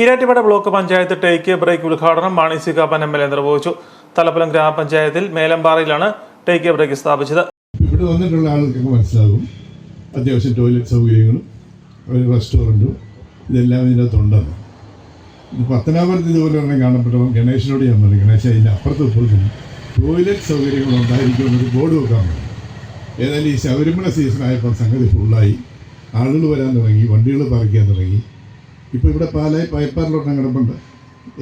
Erattupetta block panchayat take break ഉദ്ഘാടനം Mani C Kappan M L A നിർവഹിച്ചു. തലപ്പലം ഗ്രാമപഞ്ചായത്തിൽ മേലമ്പാറയിലാണ് take break സ്ഥാപിച്ചത്. ഇവിടെ വന്നിട്ടുള്ള ആളുകൾക്ക് മനസ്സിലാകും. അത്യാവശ്യം ടോയ്ലറ്റ് സൗകര്യങ്ങളും ഒരു റെസ്റ്റോറന്റും ഇതെല്ലാം ഇതിനകത്തുണ്ടെന്ന് ഇത് പത്തനാപുരത്ത് ഇതുപോലെ തന്നെ കാണപ്പെട്ടപ്പോൾ ഗണേശനോട് ഞാൻ പറഞ്ഞു ഗണേശ അതിന്റെ അപ്പുറത്ത് ഇപ്പുറത്തും ടോയ്ലറ്റ് സൗകര്യങ്ങൾ ഉണ്ടായിരിക്കുമെന്നൊരു ബോർഡ് വെക്കാൻ പറഞ്ഞു. ഏതായാലും ഈ ശബരിമല സീസൺ ആയപ്പോൾ സംഗതി ഫുള്ളായി ആളുകൾ വരാൻ തുടങ്ങി വണ്ടികൾ പറിക്കാൻ തുടങ്ങി. ഇപ്പോൾ ഇവിടെ പാലായി പയപ്പാറിലൊരെണ്ണം കിടപ്പുണ്ട്.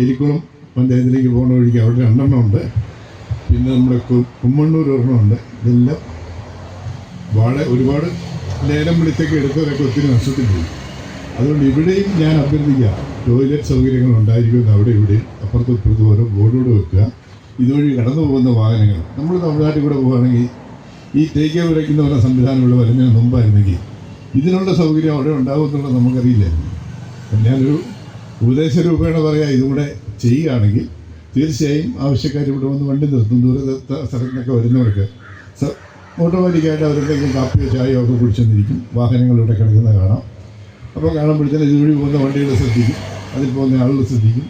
എലിക്കുളം പഞ്ചായത്തിലേക്ക് പോകുന്ന വഴിക്ക് അവിടെ രണ്ടെണ്ണം ഉണ്ട്. പിന്നെ നമ്മുടെ കുമ്മണ്ണൂർ ഒരെണ്ണമുണ്ട് ഇതെല്ലാം വാഴ ഒരുപാട് ലേലം വിളിച്ചൊക്കെ എടുത്തവരൊക്കെ ഒത്തിരി നഷ്ടത്തിൽ പോയി. അതുകൊണ്ട് ഇവിടെയും ഞാൻ അഭ്യർത്ഥിക്കാം ടോയ്ലറ്റ് സൗകര്യങ്ങൾ ഉണ്ടായിരിക്കുമെന്ന് അവിടെ ഇവിടെയും. അപ്പുറത്തും ഇപ്പുറത്തും ഓരോ ബോർഡോട് വെക്കുക. ഇതുവഴി കടന്നു പോകുന്ന വാഹനങ്ങൾ. നമ്മൾ തമിഴ്നാട്ടിൽ കൂടെ പോകുകയാണെങ്കിൽ ഈ തേക്ക് വിളിക്കുന്ന പോലെ സംവിധാനം ഇവിടെ വരുന്നതിന് മുമ്പായിരുന്നെങ്കിൽ ഇതിനുള്ള സൗകര്യം അവിടെ ഉണ്ടാകുമെന്നുള്ളത് നമുക്കറിയില്ലായിരുന്നു. ഞാനൊരു ഉപദേശ രൂപേണ പറയാ ഇതും കൂടെ ചെയ്യുകയാണെങ്കിൽ തീർച്ചയായും ആവശ്യക്കാർ ഇവിടെ വന്ന് വണ്ടി നിർത്തും. ദൂര സ്ഥലത്തിനൊക്കെ വരുന്നവർക്ക് ഓട്ടോമാറ്റിക്കായിട്ട് അവരെന്തെങ്കിലും കാപ്പിയോ ചായയോ ഒക്കെ കുടിച്ചെന്നിരിക്കും. വാഹനങ്ങൾ ഇവിടെ കിടക്കുന്നത് കാണാം. അപ്പോൾ കാണുമ്പോഴത്തേനും ഇതുവഴി പോകുന്ന വണ്ടികൾ ശ്രദ്ധിക്കും. അതിൽ പോകുന്ന ആളുകൾ ശ്രദ്ധിക്കും.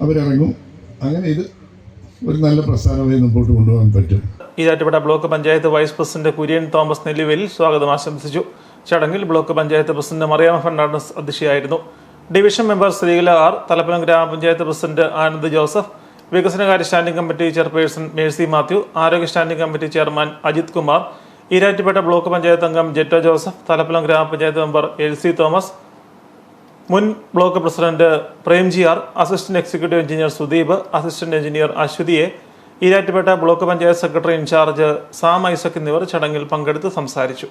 അവരിറങ്ങും. അങ്ങനെ ഇത് ഒരു നല്ല പ്രസ്ഥാനമായി മുമ്പോട്ട് കൊണ്ടുപോകാൻ പറ്റും. Erattupetta block panchayat vice president Kurian Thomas Nelluvelil സ്വാഗതം. ആശംസിച്ചു. ചടങ്ങിൽ block panchayat president Mariyama Fernandez അധ്യക്ഷയായിരുന്നു. Division member Sreekala R Thalappanam ഗ്രാമപഞ്ചായത്ത് പ്രസിഡന്റ് ആനന്ദ് ജോസഫ് വികസനകാര്യ standing committee chairperson Mercy Mathew ആരോഗ്യ standing committee chairman Ajith Kumar Erattupetta block panchayat അംഗം ജെറ്റോ ജോസഫ് തലപ്പലം ഗ്രാമപഞ്ചായത്ത് മെമ്പർ എൽ സി തോമസ് മുൻ block president Premji R assistant executive engineer Sudeep assistant engineer അശ്വതിയെ Erattupetta block panchayat secretary in-charge Sam Isaac എന്നിവർ ചടങ്ങിൽ പങ്കെടുത്ത് സംസാരിച്ചു.